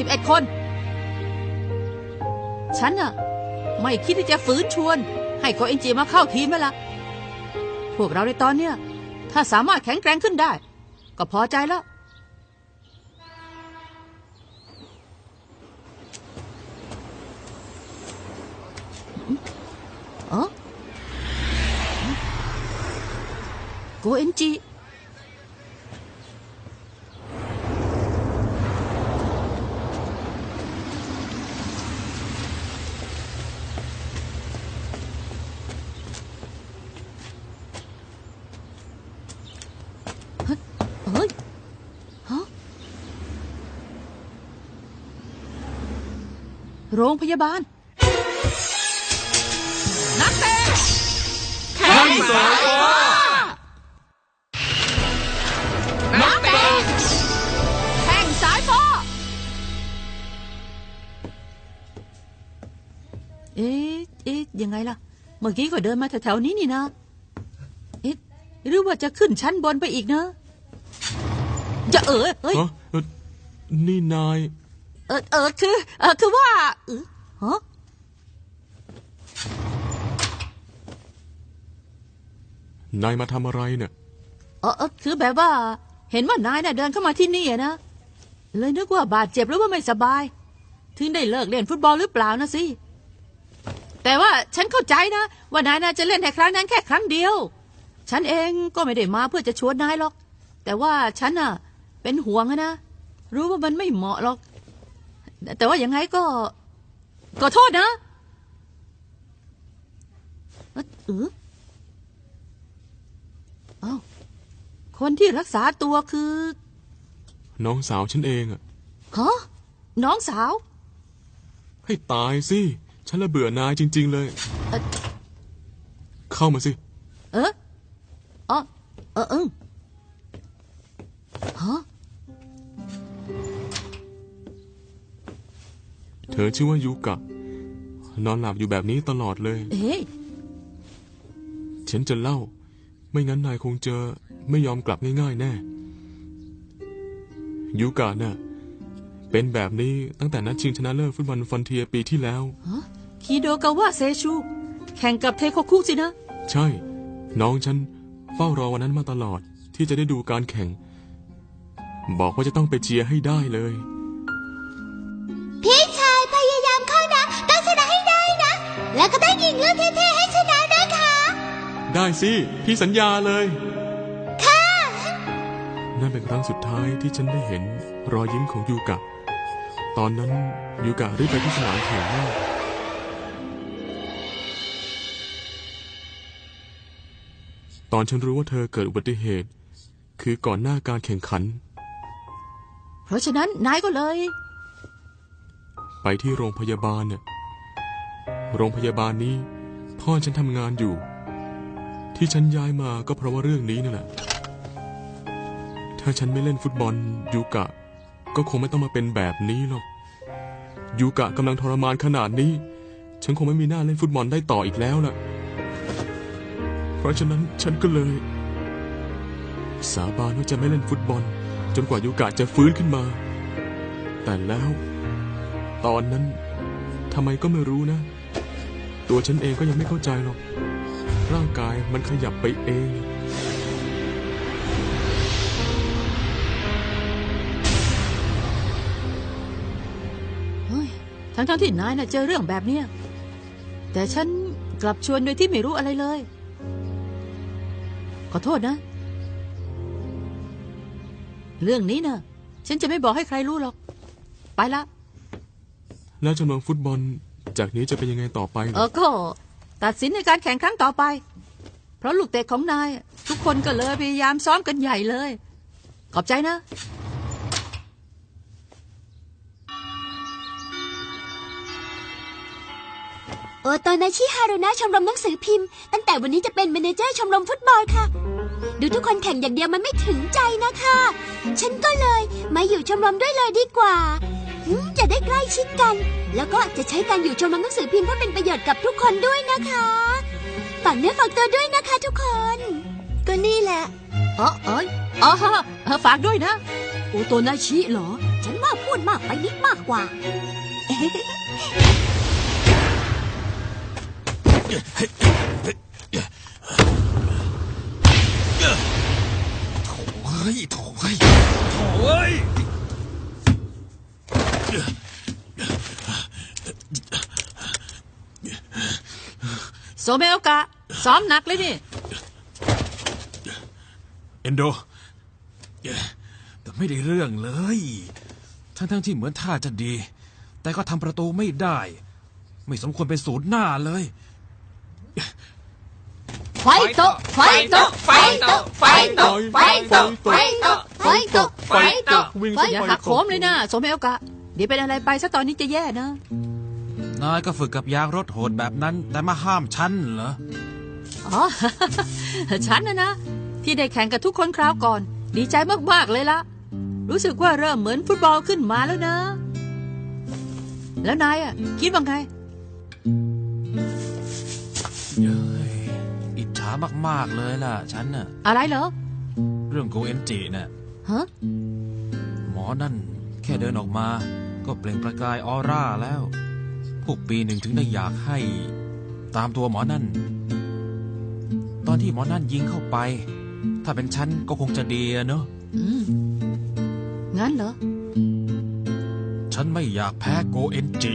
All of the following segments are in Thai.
11 คน ฉันน่ะ ไม่คิดที่จะฝืนชวน ให้โกเอนจิมาเข้าทีมแล้วล่ะ พวกเราในตอนเนี้ยถ้าสามารถแข็งแกร่งขึ้นได้ ก็พอใจแล้ว เออโกเอนจิ โรงพยาบาล นักเตะแข่งสายฟ้านักเตะแข่งสายฟ้าเอ๊ะเอ๊ะยังไงล่ะ เมื่อกี้ก็เดินมาแถวๆนี้นี่นะ เอ๊ะหรือว่าจะขึ้นชั้นบนไปอีกนะ จะเออเอ้ย นี่นาย เออเออคือ เออคือว่าเออฮะนายมาทำอะไรเนี่ยเออเออคือแบบว่า เห็นว่านายน่ะเดินเข้ามาที่นี่อะนะ เลยนึกว่าบาดเจ็บหรือว่าไม่สบาย ถึงได้เลิกเล่นฟุตบอลหรือเปล่านะสิ แต่ว่าฉันเข้าใจนะ ว่านายน่าจะเล่นแค่ครั้งนั้นแค่ครั้งเดียว ฉันเองก็ไม่ได้มาเพื่อจะชวนนายหรอก แต่ว่าฉันน่ะ เป็นห่วงอะนะ รู้ว่ามันไม่เหมาะหรอก แต่ว่ายังไงก็ขอโทษนะเอ้อเออเอ้าคนที่รักษาตัวคือน้องสาวฉันเองอะฮะน้องสาว ให้ตายสิ ฉันละเบื่อนายจริง ๆ เลย เอ่อ เข้ามาสิ เอออ๋อเออเออ เธอชื่อว่ายูกะ นอนหลับอยู่แบบนี้ตลอดเลย เอ๊ะฉันจะเล่า ไม่งั้นนายคงเจอไม่ยอมกลับง่ายๆ แน่ยูกะน่ะเป็นแบบนี้ตั้งแต่นัดชิงชนะเลิศฟุตบอลฟอนเทียปีที่แล้วฮะคิโดกาวะเซชู แข่งกับเทโคคุสินะ ใช่ น้องฉันเฝ้ารอวันนั้นมาตลอดที่จะได้ดูการแข่ง บอกว่าจะต้องไปเชียร์ให้ได้เลย แล้วก็ต้องยิงลูกเท่ๆให้ชนะนะคะ ได้สิ พี่สัญญาเลย ค่ะ นั่นเป็นครั้งสุดท้ายที่ฉันได้เห็นรอยยิ้มของยูกะ ตอนนั้นยูกะรีบไปที่สนามแข่งมากตอนฉันรู้ว่าเธอเกิดอุบัติเหตุ คือก่อนหน้าการแข่งขัน เพราะฉะนั้นนายก็เลย ไปที่โรงพยาบาลเนี่ย โรงพยาบาลนี้ พ่อฉันทำงานอยู่ ที่ฉันย้ายมาก็เพราะว่าเรื่องนี้นั่นแหละ ถ้าฉันไม่เล่นฟุตบอลยูกะ ก็คงไม่ต้องมาเป็นแบบนี้หรอกยูกะกำลังทรมานขนาดนี้ ฉันคงไม่มีหน้าเล่นฟุตบอลได้ต่ออีกแล้วล่ะ เพราะฉะนั้นฉันก็เลย สาบานว่าจะไม่เล่นฟุตบอล จนกว่ายูกะจะฟื้นขึ้นมา แต่แล้ว ตอนนั้นทำไมก็ไม่รู้นะ ตัวฉันเองก็ยังไม่เข้าใจหรอก ร่างกายมันขยับไปเอง เฮ้ยทั้งทั้งๆที่นายน่ะเจอเรื่องแบบเนี้ยแต่ฉันกลับชวนโดยที่ไม่รู้อะไรเลย ขอโทษนะ เรื่องนี้นะฉันจะไม่บอกให้ใครรู้หรอก ไปละ แล้วจำนวนฟุตบอล จากนี้จะเป็นยังไงต่อไปเหรเอออก็ตัดสินในการแข่งครั้งต่อไป เพราะลูกเตะของนาย ทุกคนก็เลยพยายามซ้อมกันใหญ่เลย ขอบใจนะ โอโตนาชิฮารุนะชมรมหนังสือพิมพ์ ตั้งแต่วันนี้จะเป็นเมเนเจอร์ชมรมฟุตบอลค่ะ ดูทุกคนแข่งอย่างเดียวมันไม่ถึงใจนะคะ ฉันก็เลยมาอยู่ชมรมด้วยเลยดีกว่าอืม จะได้ใกล้ชิดกัน แล้วก็จะใช้การอยู่ชมรมหนังสือพิมพ์เพื่อเป็นประโยชน์กับทุกคนด้วยนะคะฝากเนื้อฝากตัวด้วยนะคะทุกคน ก็นี่แหละอ๋อเอยอ๋อฮะเออฝากด้วยนะโอโตนาชิเหรอ ฉันว่าพูดมากไปนิดมากกว่าเฮ้ยโถ่เฮ้ยโถ่เฮ้ย โซเมโอกะ ซ้อมหนักเลยนี่ เอนโด แต่ไม่ได้เรื่องเลย ทั้งทั้งๆที่เหมือนท่าจะดี แต่ก็ทำประตูไม่ได้ ไม่สมควรเป็นศูนย์หน้าเลย ไฟโตไฟโตไฟโตไฟโตไฟโตไฟโตไฟโตไฟโตวิ่งอย่าหักโหมเลยนะโซเมโอกะเดี๋ยวเป็นอะไรไปซะตอนนี้จะแย่นะ นายก็ฝึกกับยางรถโหดแบบนั้น แต่มาห้ามฉันเหรอ อ๋อ ฉันนะนะ ที่ได้แข่งกับทุกคนคราวก่อน ดีใจมากๆเลยละ รู้สึกว่าเริ่มเหมือนฟุตบอลขึ้นมาแล้วนะ แล้วนายอะ คิดว่าไงเย้ยอิจฉามากๆเลยล่ะ ฉันน่ะ อะไรเหรอ เรื่องโกเอนจิน่ะฮะ หมอนั่นแค่เดินออกมา ก็เปล่งประกายออร่าแล้ว พวกปีหนึ่งถึงได้อยากให้ ตามตัวหมอนั่น ตอนที่หมอนั่นยิงเข้าไป ถ้าเป็นฉันก็คงจะดีอะเนอะอืมงั้นเหรอ ฉันไม่อยากแพ้โกเอนจิ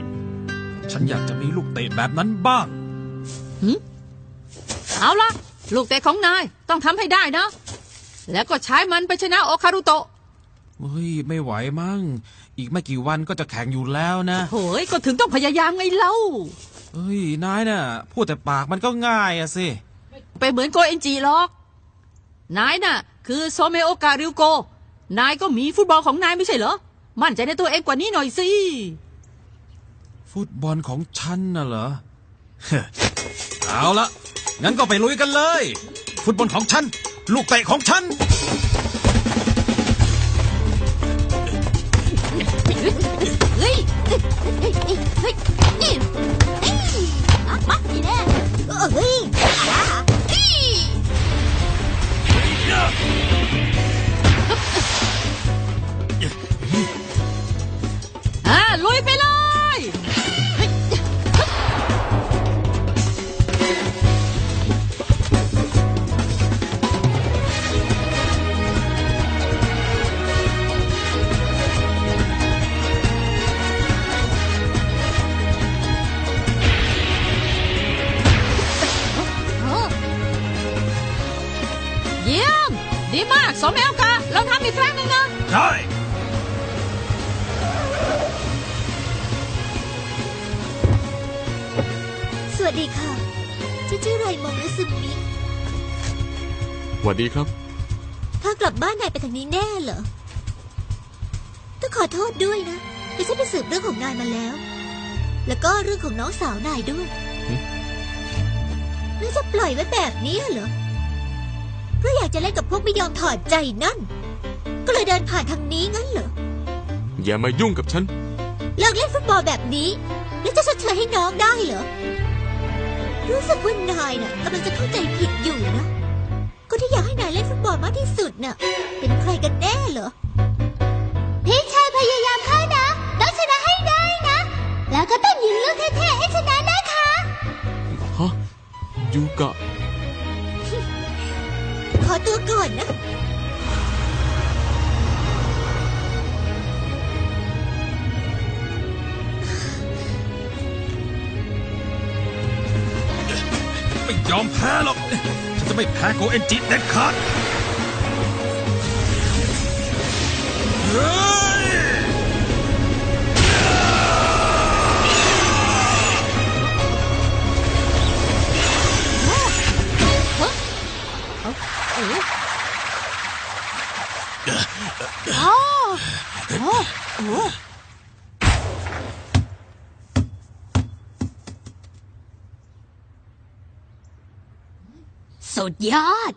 ฉันอยากจะมีลูกเตะแบบนั้นบ้างเอาละลูกเตะของนายต้องทำให้ได้นะ แล้วก็ใช้มันไปชนะโอคารุโตะ เฮ้ยไม่ไหวมั้งอีกไม่กี่วันก็จะแข่งอยู่แล้วนะโหยก็ถึงต้องพยายามไงเล่าเฮ้ยนายน่ะพูดแต่ปากมันก็ง่ายอะสิไปเหมือนโกเอนจีหรอกนายน่ะ คือโซเมโอการิวโก นายก็มีฟุตบอลของนายไม่ใช่เหรอ มั่นใจในตัวเองกว่านี้หน่อยสิ ฟุตบอลของฉันน่ะเหรอ เอาละงั้นก็ไปลุยกันเลย ฟุตบอลของฉัน ลูกเตะของฉัน はいはいはいあまいいね。うい。 ครั้งหนึ่งนะใช่สวัสดีค่ะฉันชื่อไรมองและซึมิสวัสดีครับ ถ้ากลับบ้านนายไปทางนี้แน่เหรอ ต้องขอโทษด้วยนะแต่ฉันไปสืบเรื่องของนายมาแล้ว แล้วก็เรื่องของน้องสาวนายด้วยหึ แล้วจะปล่อยไว้แบบนี้เหรอ เพราะอยากจะเล่นกับพวกไม่ยอมถอดใจนั่นก็ เลยเดินผ่านทางนี้งั้นเหรอ อย่ามายุ่งกับฉัน เลิกเล่นฟุตบอลแบบนี้ แล้วจะชดเชยให้น้องได้เหรอ รู้สึกว่านายน่ะกำลังจะเข้าใจผิดอยู่นะ ก็ที่อยากให้นายเล่นฟุตบอลมากที่สุดน่ะ เป็นใครกันแน่เหรอ พี่ชายพยายามให้นะต้องชนะให้ได้นะ แล้วก็ต้องยิงลูกเท่ๆให้ชนะนะคะฮะยูกะ ขอตัวก่อนนะ ยอมแพ้หรอก ฉันจะไม่แพ้โกเอนจิเด็ดขาดเฮ้ยอ๋อโอ้โอ้ สุดยอด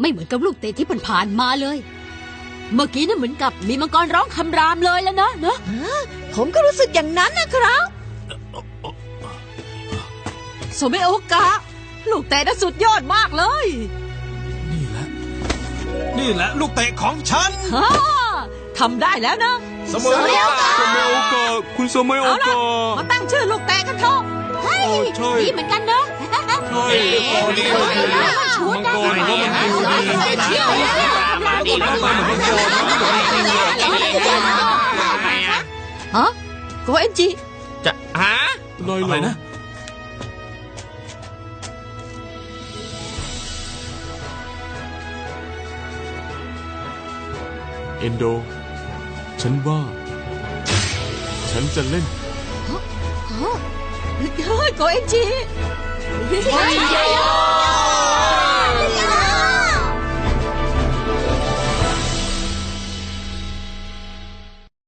ไม่เหมือนกับลูกเตะที่ผ่านมาเลย เมื่อกี้น่ะเหมือนกับมีมังกรร้องคำรามเลยแล้วนะเนอะผมก็รู้สึกอย่างนั้นนะครับสมัยโอกะลูกเตะน่ะสุดยอดมากเลย นี่แหละ นี่แหละลูกเตะของฉันฮทำได้แล้วนะสมัยโอกะสมัยโอกะคุณสมัยโอกะมาตั้งชื่อลูกเตะกันเถอะ Ôi trời. Đi mình canh đó Trời Con đi rồi. Con còn có mình đi rồi Đi chiều Bà đi bà bà mình không cho Hả? Cô em chị? Chà, Hả? Lời lời nè Endo ฉันว่า ฉันจะเล่น 어, 거인지.